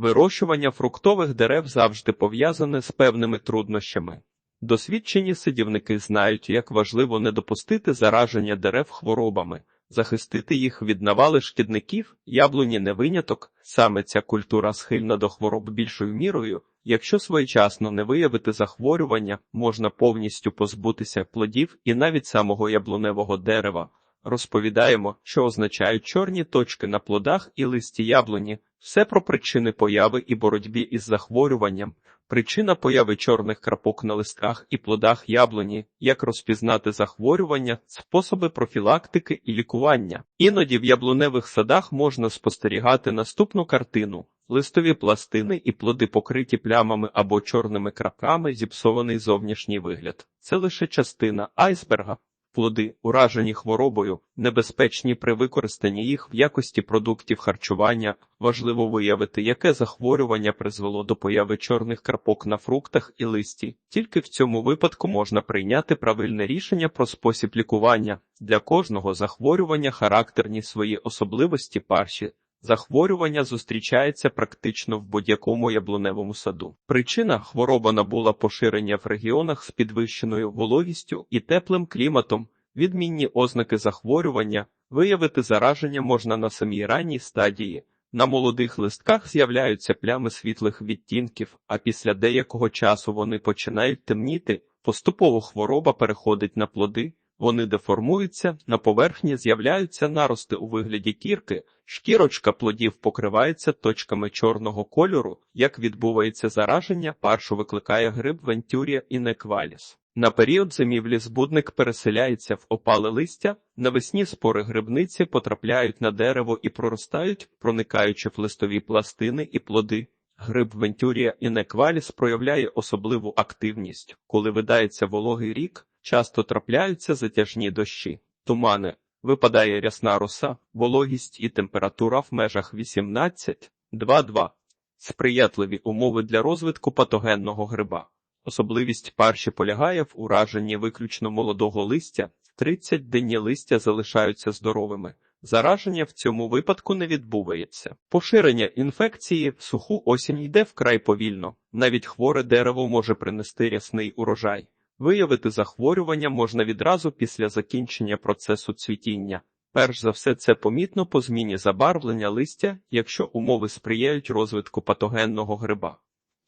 Вирощування фруктових дерев завжди пов'язане з певними труднощами. Досвідчені садівники знають, як важливо не допустити зараження дерев хворобами, захистити їх від навали шкідників, яблуні не виняток. Саме ця культура схильна до хвороб більшою мірою. Якщо своєчасно не виявити захворювання, можна повністю позбутися плодів і навіть самого яблуневого дерева. Розповідаємо, що означають чорні точки на плодах і листі яблуні, все про причини появи і боротьбі із захворюванням, причина появи чорних крапок на листках і плодах яблуні, як розпізнати захворювання, способи профілактики і лікування. Іноді в яблуневих садах можна спостерігати наступну картину. Листові пластини і плоди покриті плямами або чорними крапками, зіпсований зовнішній вигляд. Це лише частина айсберга. Плоди, уражені хворобою, небезпечні при використанні їх в якості продуктів харчування. Важливо виявити, яке захворювання призвело до появи чорних крапок на фруктах і листі. Тільки в цьому випадку можна прийняти правильне рішення про спосіб лікування. Для кожного захворювання характерні свої особливості парші. Захворювання зустрічається практично в будь-якому яблуневому саду. Причина хвороба набула поширення в регіонах з підвищеною вологістю і теплим кліматом. Відмінні ознаки захворювання виявити зараження можна на самій ранній стадії. На молодих листках з'являються плями світлих відтінків, а після деякого часу вони починають темніти. Поступово хвороба переходить на плоди, вони деформуються, на поверхні з'являються нарости у вигляді кірки, шкірочка плодів покривається точками чорного кольору. Як відбувається зараження, паршу викликає гриб Вентюрія і некваліс. На період зимівлі збудник переселяється в опале листя, навесні спори грибниці потрапляють на дерево і проростають, проникаючи в листові пластини і плоди. Гриб Вентюрія і некваліс проявляє особливу активність, коли видається вологий рік. Часто трапляються затяжні дощі, тумани, випадає рясна роса, вологість і температура в межах 18-2,2. Сприятливі умови для розвитку патогенного гриба. Особливість парші полягає в ураженні виключно молодого листя, 30 денні листя залишаються здоровими. Зараження в цьому випадку не відбувається. Поширення інфекції в суху осінь йде вкрай повільно. Навіть хворе дерево може принести рясний урожай. Виявити захворювання можна відразу після закінчення процесу цвітіння. Перш за все, це помітно по зміні забарвлення листя, якщо умови сприяють розвитку патогенного гриба.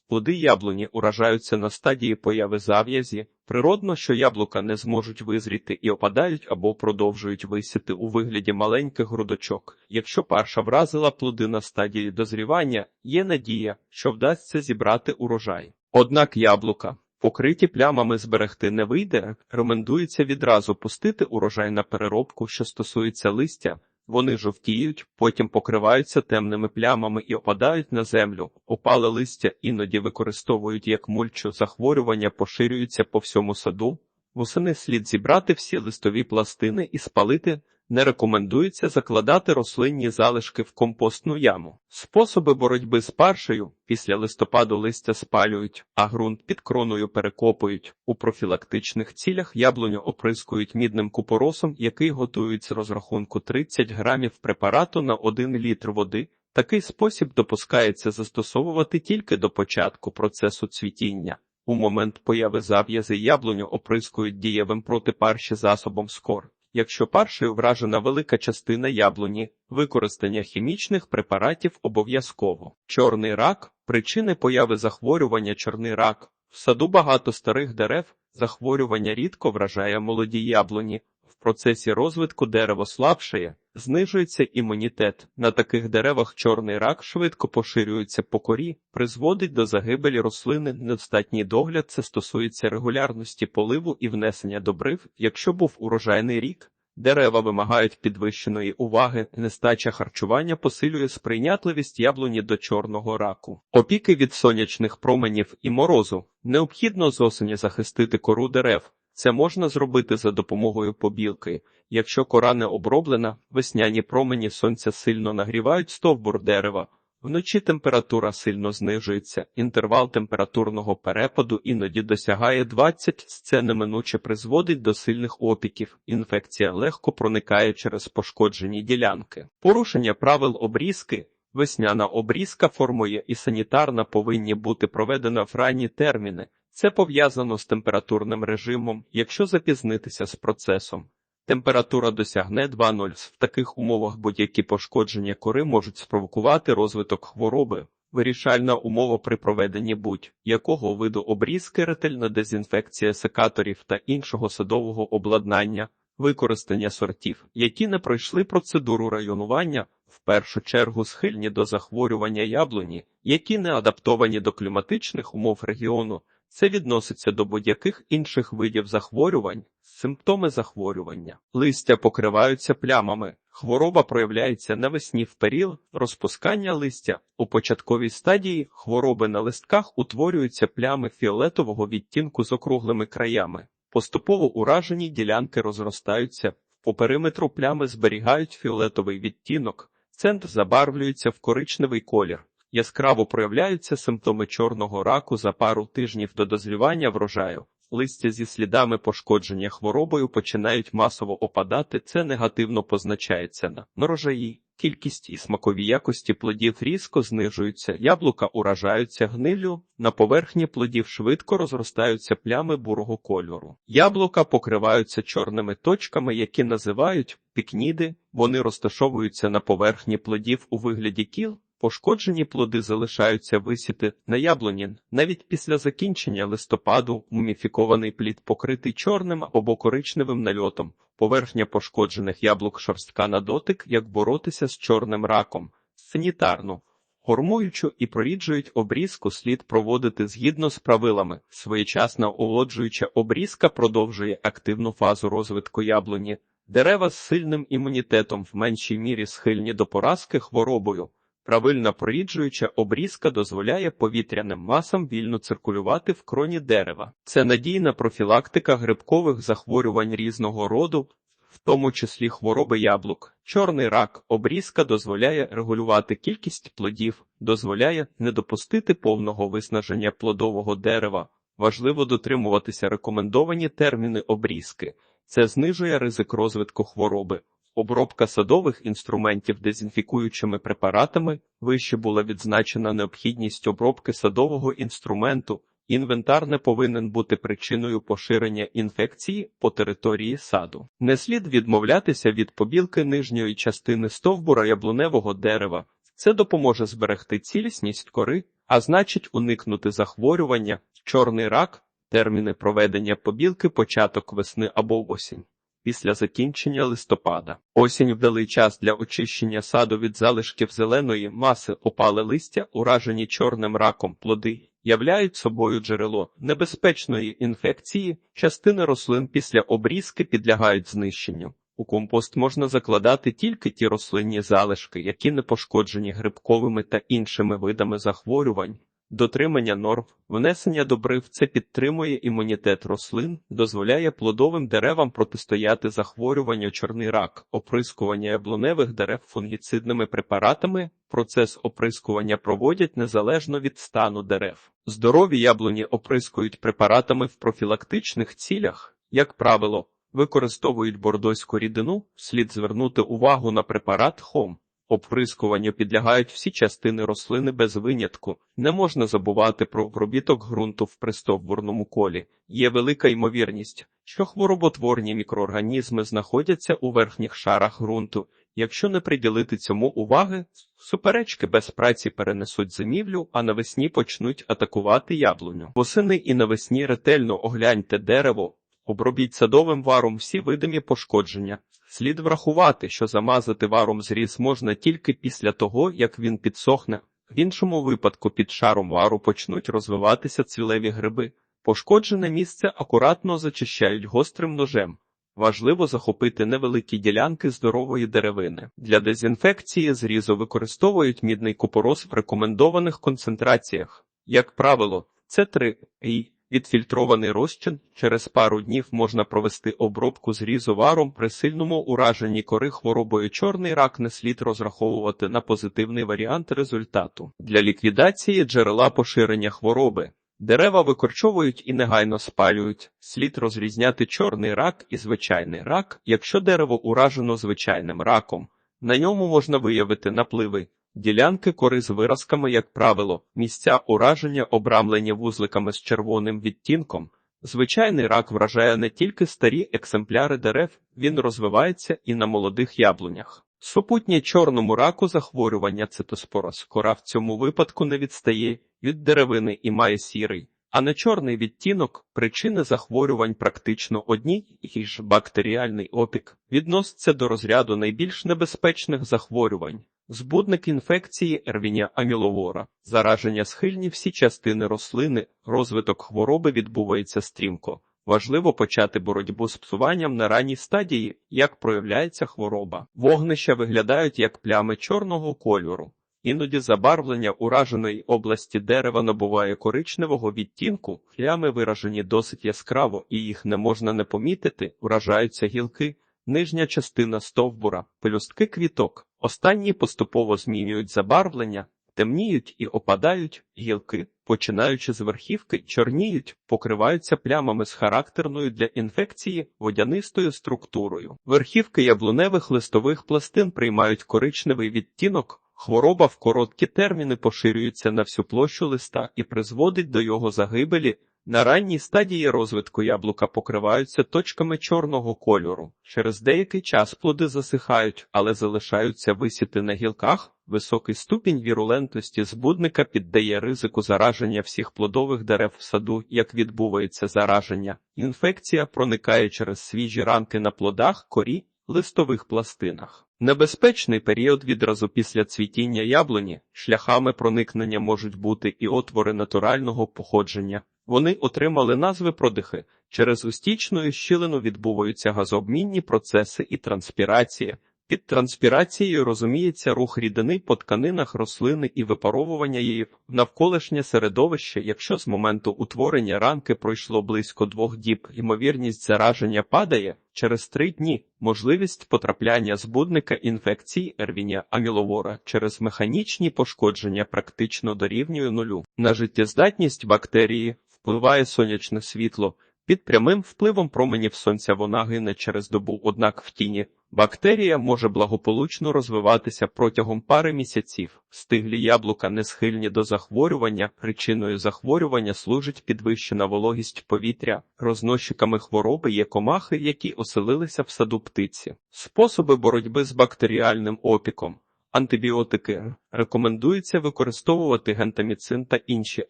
Плоди яблуні уражаються на стадії появи зав'язі, природно, що яблука не зможуть визріти і опадають або продовжують висіти у вигляді маленьких грудочок. Якщо парша вразила плоди на стадії дозрівання, є надія, що вдасться зібрати урожай. Однак яблука, Покриті плямами зберегти не вийде, рекомендується відразу пустити урожай на переробку, що стосується листя. Вони жовтіють, потім покриваються темними плямами і опадають на землю. Опале листя іноді використовують як мульчу, захворювання поширюються по всьому саду. Восени слід зібрати всі листові пластини і спалити. Не рекомендується закладати рослинні залишки в компостну яму. Способи боротьби з паршею після листопаду листя спалюють, а ґрунт під кроною перекопують. У профілактичних цілях яблуню оприскують мідним купоросом, який готують з розрахунку 30 грамів препарату на 1 літр води. Такий спосіб допускається застосовувати тільки до початку процесу цвітіння. У момент появи зав'язи яблуню оприскують дієвим проти парші засобом скор. Якщо паршею вражена велика частина яблуні, використання хімічних препаратів обов'язково. Чорний рак причини появи захворювання чорний рак. В саду багато старих дерев, захворювання рідко вражає молоді яблуні. Процесі розвитку дерево слабшає, знижується імунітет. На таких деревах чорний рак швидко поширюється по корі, призводить до загибелі рослини. Недостатній догляд це стосується регулярності поливу і внесення добрив. Якщо був урожайний рік, дерева вимагають підвищеної уваги, нестача харчування посилює сприйнятливість яблуні до чорного раку. Опіки від сонячних променів і морозу необхідно з осені захистити кору дерев. Це можна зробити за допомогою побілки. Якщо кора не оброблена, весняні промені сонця сильно нагрівають стовбур дерева. Вночі температура сильно знижується, інтервал температурного перепаду іноді досягає 20, це неминуче призводить до сильних опіків. Інфекція легко проникає через пошкоджені ділянки. Порушення правил обрізки Весняна обрізка формує і санітарна повинні бути проведена в ранні терміни. Це пов'язано з температурним режимом, якщо запізнитися з процесом. Температура досягне 2,0. В таких умовах будь-які пошкодження кори можуть спровокувати розвиток хвороби. Вирішальна умова при проведенні будь-якого виду обрізки, ретельна дезінфекція секаторів та іншого садового обладнання, використання сортів, які не пройшли процедуру районування, в першу чергу схильні до захворювання яблуні, які не адаптовані до кліматичних умов регіону. Це відноситься до будь-яких інших видів захворювань, симптоми захворювання. Листя покриваються плямами. Хвороба проявляється навесні в період розпускання листя. У початковій стадії хвороби на листках утворюються плями фіолетового відтінку з округлими краями. Поступово уражені ділянки розростаються, по периметру плями зберігають фіолетовий відтінок, центр забарвлюється в коричневий колір. Яскраво проявляються симптоми чорного раку за пару тижнів до дозрівання врожаю. Листя зі слідами пошкодження хворобою починають масово опадати. Це негативно позначається на врожаї. Кількість і смакові якості плодів різко знижуються, яблука уражаються гнилю, на поверхні плодів швидко розростаються плями бурого кольору. Яблука покриваються чорними точками, які називають пікніди, вони розташовуються на поверхні плодів у вигляді кіл, Пошкоджені плоди залишаються висіти на яблуні. Навіть після закінчення листопаду муміфікований плід покритий чорним або коричневим нальотом. Поверхня пошкоджених яблук шорстка на дотик, як боротися з чорним раком. Санітарну. Гормуючу і проріджують обрізку слід проводити згідно з правилами. Своєчасна олоджуюча обрізка продовжує активну фазу розвитку яблуні. Дерева з сильним імунітетом в меншій мірі схильні до поразки хворобою. Правильна проріджуюча обрізка дозволяє повітряним масам вільно циркулювати в кроні дерева. Це надійна профілактика грибкових захворювань різного роду, в тому числі хвороби яблук. Чорний рак обрізка дозволяє регулювати кількість плодів, дозволяє не допустити повного виснаження плодового дерева. Важливо дотримуватися рекомендовані терміни обрізки. Це знижує ризик розвитку хвороби. Обробка садових інструментів дезінфікуючими препаратами вище була відзначена необхідність обробки садового інструменту. Інвентар не повинен бути причиною поширення інфекції по території саду. Не слід відмовлятися від побілки нижньої частини стовбура яблуневого дерева. Це допоможе зберегти цілісність кори, а значить уникнути захворювання, чорний рак, терміни проведення побілки, початок весни або осінь після закінчення листопада. Осінь вдалий час для очищення саду від залишків зеленої маси опали листя, уражені чорним раком плоди, являють собою джерело небезпечної інфекції, частини рослин після обрізки підлягають знищенню. У компост можна закладати тільки ті рослинні залишки, які не пошкоджені грибковими та іншими видами захворювань. Дотримання норм, внесення добрив це підтримує імунітет рослин, дозволяє плодовим деревам протистояти захворюванню чорний рак, оприскування яблуневих дерев фунгіцидними препаратами. Процес оприскування проводять незалежно від стану дерев. Здорові яблуні оприскують препаратами в профілактичних цілях, як правило, використовують бордоську рідину, слід звернути увагу на препарат хом. Оприскуванню підлягають всі частини рослини без винятку. Не можна забувати про обробіток ґрунту в пристовбурному колі. Є велика ймовірність, що хвороботворні мікроорганізми знаходяться у верхніх шарах ґрунту. Якщо не приділити цьому уваги, суперечки без праці перенесуть зимівлю, а навесні почнуть атакувати яблуню. Восени і навесні ретельно огляньте дерево, обробіть садовим варом всі видимі пошкодження. Слід врахувати, що замазати варом зріз можна тільки після того, як він підсохне. В іншому випадку під шаром вару почнуть розвиватися цвілеві гриби. Пошкоджене місце акуратно зачищають гострим ножем. Важливо захопити невеликі ділянки здорової деревини. Для дезінфекції зрізу використовують мідний купорос в рекомендованих концентраціях. Як правило, це 3 і Відфільтрований розчин через пару днів можна провести обробку з різоваром при сильному ураженні кори хворобою чорний рак не слід розраховувати на позитивний варіант результату для ліквідації джерела поширення хвороби. Дерева викорчовують і негайно спалюють. Слід розрізняти чорний рак і звичайний рак, якщо дерево уражено звичайним раком. На ньому можна виявити напливи Ділянки кори з виразками, як правило, місця ураження обрамлені вузликами з червоним відтінком. Звичайний рак вражає не тільки старі екземпляри дерев, він розвивається і на молодих яблунях. Супутнє чорному раку захворювання цитоспорос. Кора в цьому випадку не відстає від деревини і має сірий, а не чорний відтінок. Причини захворювань практично одні і ж бактеріальний опік відноситься до розряду найбільш небезпечних захворювань. Збудник інфекції ервіння аміловора, зараження схильні всі частини рослини, розвиток хвороби відбувається стрімко. Важливо почати боротьбу з псуванням на ранній стадії, як проявляється хвороба. Вогнища виглядають як плями чорного кольору. Іноді забарвлення ураженої області дерева набуває коричневого відтінку, плями виражені досить яскраво і їх не можна не помітити, уражаються гілки, нижня частина стовбура, пелюстки квіток. Останні поступово змінюють забарвлення, темніють і опадають гілки, починаючи з верхівки, чорніють, покриваються плямами з характерною для інфекції водянистою структурою. Верхівки яблуневих листових пластин приймають коричневий відтінок. Хвороба в короткі терміни поширюється на всю площу листа і призводить до його загибелі. На ранній стадії розвитку яблука покриваються точками чорного кольору. Через деякий час плоди засихають, але залишаються висіти на гілках. Високий ступінь вірулентності збудника піддає ризику зараження всіх плодових дерев в саду, як відбувається зараження. Інфекція проникає через свіжі ранки на плодах, корі, листових пластинах. Небезпечний період відразу після цвітіння яблуні, шляхами проникнення можуть бути і отвори натурального походження. Вони отримали назви продихи. Через устічну щілину відбуваються газообмінні процеси і транспірація. Під транспірацією розуміється рух рідини по тканинах рослини і випаровування її в навколишнє середовище. Якщо з моменту утворення ранки пройшло близько двох діб, ймовірність зараження падає через три дні. Можливість потрапляння збудника інфекції ервіння аміловора через механічні пошкодження практично дорівнює нулю. На життєздатність бактерії впливає сонячне світло. Під прямим впливом променів сонця вона гине через добу, однак в тіні бактерія може благополучно розвиватися протягом пари місяців. Стиглі яблука не схильні до захворювання. Причиною захворювання служить підвищена вологість повітря. Рознощиками хвороби є комахи, які оселилися в саду птиці. Способи боротьби з бактеріальним опіком. Антибіотики рекомендується використовувати гентаміцин та інші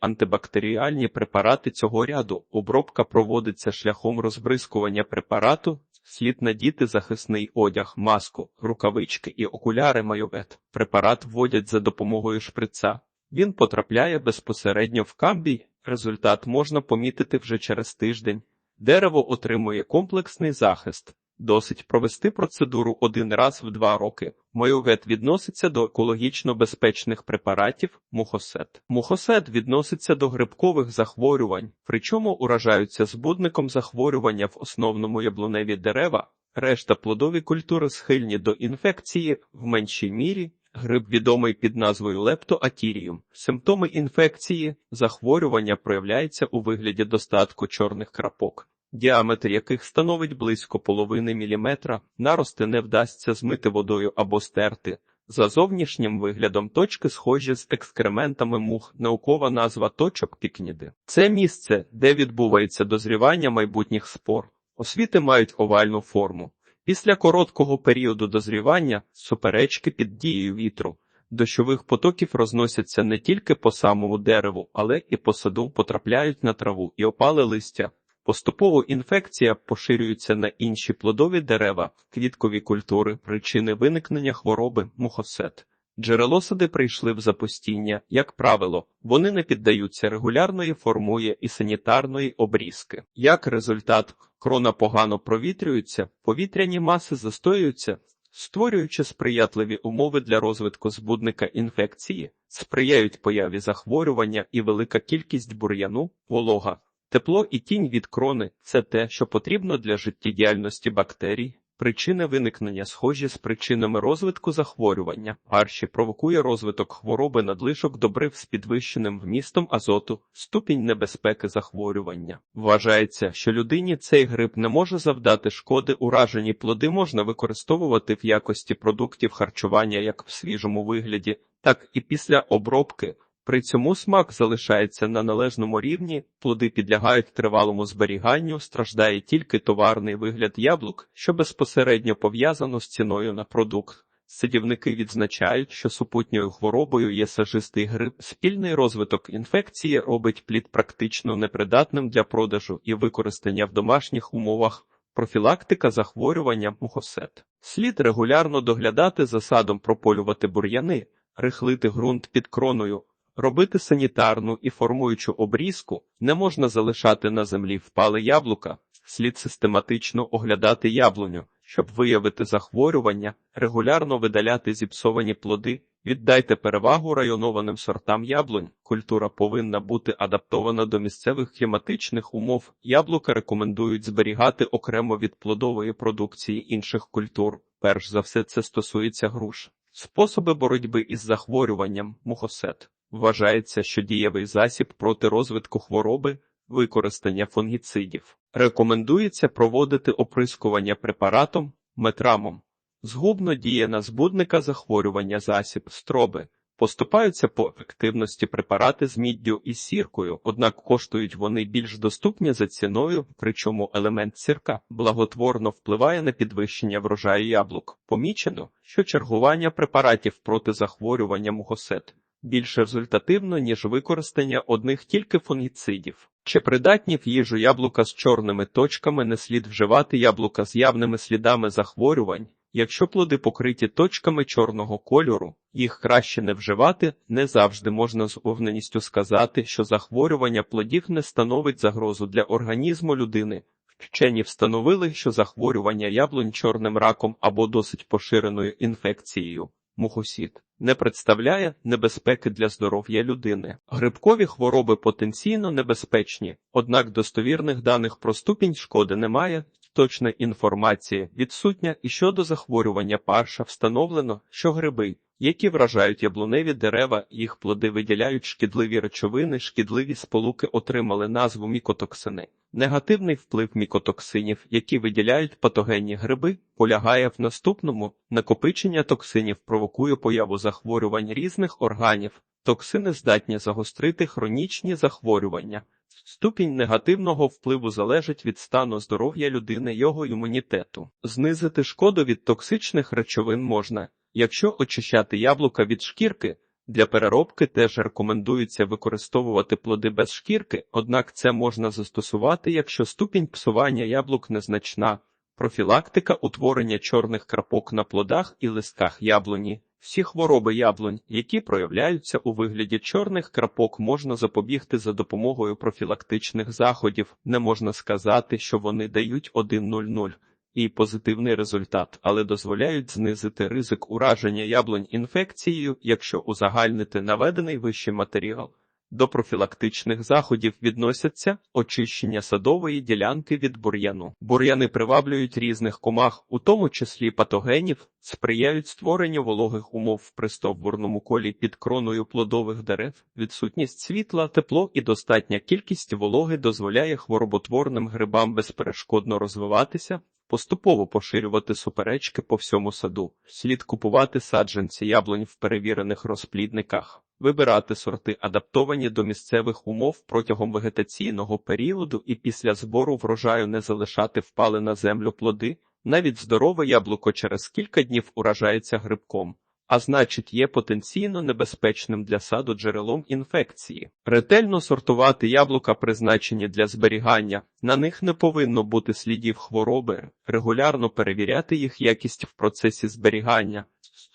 антибактеріальні препарати цього ряду. Обробка проводиться шляхом розбризкування препарату. Слід надіти захисний одяг, маску, рукавички і окуляри майовет. Препарат вводять за допомогою шприца. Він потрапляє безпосередньо в камбій. Результат можна помітити вже через тиждень. Дерево отримує комплексний захист. Досить провести процедуру один раз в два роки. Майовет відноситься до екологічно безпечних препаратів мухосет. Мухосет відноситься до грибкових захворювань, причому уражаються збудником захворювання в основному яблуневі дерева. Решта плодові культури схильні до інфекції в меншій мірі. Гриб відомий під назвою лептоатіріум. Симптоми інфекції захворювання проявляються у вигляді достатку чорних крапок діаметр яких становить близько половини міліметра, нарости не вдасться змити водою або стерти. За зовнішнім виглядом точки схожі з екскрементами мух, наукова назва точок пікніди. Це місце, де відбувається дозрівання майбутніх спор. Освіти мають овальну форму. Після короткого періоду дозрівання суперечки під дією вітру. Дощових потоків розносяться не тільки по самому дереву, але і по саду потрапляють на траву і опали листя. Поступово інфекція поширюється на інші плодові дерева, квіткові культури, причини виникнення хвороби, мухосет. Джерелосади прийшли в запустіння, як правило, вони не піддаються регулярної формує і санітарної обрізки. Як результат, крона погано провітрюється, повітряні маси застоюються, створюючи сприятливі умови для розвитку збудника інфекції, сприяють появі захворювання і велика кількість бур'яну, волога. Тепло і тінь від крони це те, що потрібно для життєдіяльності бактерій. Причини виникнення схожі з причинами розвитку захворювання. Перші провокує розвиток хвороби надлишок добрив з підвищеним вмістом азоту, ступінь небезпеки захворювання. Вважається, що людині цей грип не може завдати шкоди. Уражені плоди можна використовувати в якості продуктів харчування як в свіжому вигляді, так і після обробки. При цьому смак залишається на належному рівні, плоди підлягають тривалому зберіганню, страждає тільки товарний вигляд яблук, що безпосередньо пов'язано з ціною на продукт. Садівники відзначають, що супутньою хворобою є сажистий грип. Спільний розвиток інфекції робить плід практично непридатним для продажу і використання в домашніх умовах. Профілактика захворювання мухосет. Слід регулярно доглядати за садом, прополювати бур'яни, рихлити ґрунт під кроною, робити санітарну і формуючу обрізку, не можна залишати на землі впали яблука, слід систематично оглядати яблуню, щоб виявити захворювання, регулярно видаляти зіпсовані плоди, віддайте перевагу районованим сортам яблунь. Культура повинна бути адаптована до місцевих кліматичних умов. Яблука рекомендують зберігати окремо від плодової продукції інших культур. Перш за все, це стосується груш. Способи боротьби із захворюванням мухосет. Вважається, що дієвий засіб проти розвитку хвороби використання фунгіцидів. Рекомендується проводити оприскування препаратом метрамом. Згубно діє на збудника захворювання засіб строби. Поступаються по ефективності препарати з міддю і сіркою, однак коштують вони більш доступні за ціною, причому елемент сірка благотворно впливає на підвищення врожаю яблук. Помічено, що чергування препаратів проти захворювання мухосет більш результативно, ніж використання одних тільки фунгіцидів. Чи придатні в їжу яблука з чорними точками не слід вживати яблука з явними слідами захворювань? Якщо плоди покриті точками чорного кольору, їх краще не вживати, не завжди можна з увереністю сказати, що захворювання плодів не становить загрозу для організму людини. Вчені встановили, що захворювання яблунь чорним раком або досить поширеною інфекцією мухосід не представляє небезпеки для здоров'я людини. Грибкові хвороби потенційно небезпечні, однак достовірних даних про ступінь шкоди немає. Точна інформація відсутня і щодо захворювання парша встановлено, що гриби, які вражають яблуневі дерева, їх плоди виділяють шкідливі речовини, шкідливі сполуки отримали назву мікотоксини. Негативний вплив мікотоксинів, які виділяють патогенні гриби, полягає в наступному накопичення токсинів провокує появу захворювань різних органів. Токсини здатні загострити хронічні захворювання. Ступінь негативного впливу залежить від стану здоров'я людини його імунітету. Знизити шкоду від токсичних речовин можна, якщо очищати яблука від шкірки. Для переробки теж рекомендується використовувати плоди без шкірки, однак це можна застосувати, якщо ступінь псування яблук незначна. Профілактика утворення чорних крапок на плодах і листках яблуні. Всі хвороби яблунь, які проявляються у вигляді чорних крапок, можна запобігти за допомогою профілактичних заходів. Не можна сказати, що вони дають 1-0-0 і позитивний результат, але дозволяють знизити ризик ураження яблунь інфекцією, якщо узагальнити наведений вищий матеріал. До профілактичних заходів відносяться очищення садової ділянки від бур'яну. Бур'яни приваблюють різних комах, у тому числі патогенів, сприяють створенню вологих умов в пристовбурному колі під кроною плодових дерев. Відсутність світла, тепло і достатня кількість вологи дозволяє хвороботворним грибам безперешкодно розвиватися. Поступово поширювати суперечки по всьому саду, слід купувати саджанці яблунь в перевірених розплідниках, вибирати сорти, адаптовані до місцевих умов протягом вегетаційного періоду і після збору врожаю не залишати впали на землю плоди, навіть здорове яблуко через кілька днів уражається грибком а значить, є потенційно небезпечним для саду джерелом інфекції. Ретельно сортувати яблука, призначені для зберігання, на них не повинно бути слідів хвороби, регулярно перевіряти їх якість в процесі зберігання.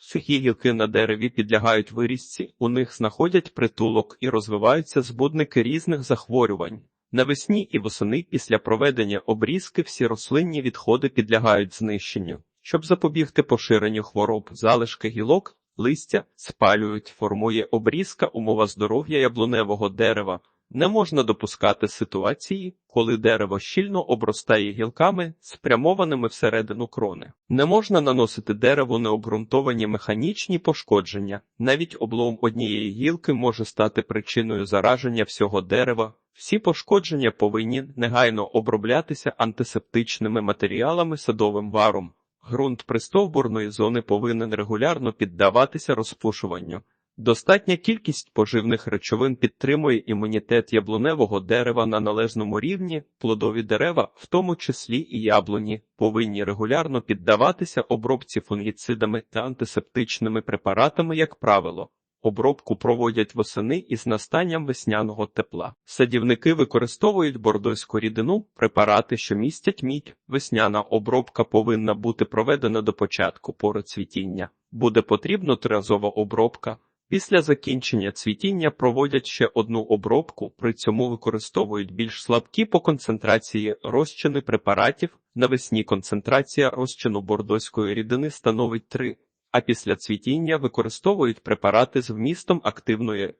Сухі гілки на дереві підлягають вирізці, у них знаходять притулок і розвиваються збудники різних захворювань. Навесні і восени після проведення обрізки всі рослинні відходи підлягають знищенню. Щоб запобігти поширенню хвороб, залишки гілок, листя спалюють, формує обрізка, умова здоров'я яблуневого дерева. Не можна допускати ситуації, коли дерево щільно обростає гілками, спрямованими всередину крони. Не можна наносити дереву необґрунтовані механічні пошкодження. Навіть облом однієї гілки може стати причиною зараження всього дерева. Всі пошкодження повинні негайно оброблятися антисептичними матеріалами садовим варом. Ґрунт пристовбурної зони повинен регулярно піддаватися розпушуванню. Достатня кількість поживних речовин підтримує імунітет яблуневого дерева на належному рівні. Плодові дерева, в тому числі і яблуні, повинні регулярно піддаватися обробці фунгіцидами та антисептичними препаратами, як правило. Обробку проводять восени із настанням весняного тепла. Садівники використовують бордойську рідину, препарати, що містять мідь. Весняна обробка повинна бути проведена до початку пори цвітіння. Буде потрібно триразова обробка. Після закінчення цвітіння проводять ще одну обробку, при цьому використовують більш слабкі по концентрації розчини препаратів. Навесні концентрація розчину бордойської рідини становить 3, а після цвітіння використовують препарати з вмістом активної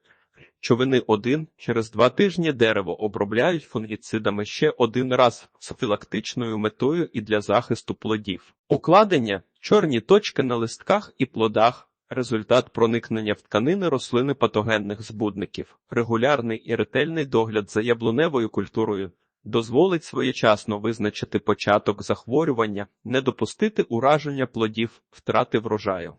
човини 1. Через два тижні дерево обробляють фунгіцидами ще один раз з філактичною метою і для захисту плодів. Укладення – чорні точки на листках і плодах. Результат проникнення в тканини рослини патогенних збудників. Регулярний і ретельний догляд за яблуневою культурою дозволить своєчасно визначити початок захворювання, не допустити ураження плодів, втрати врожаю.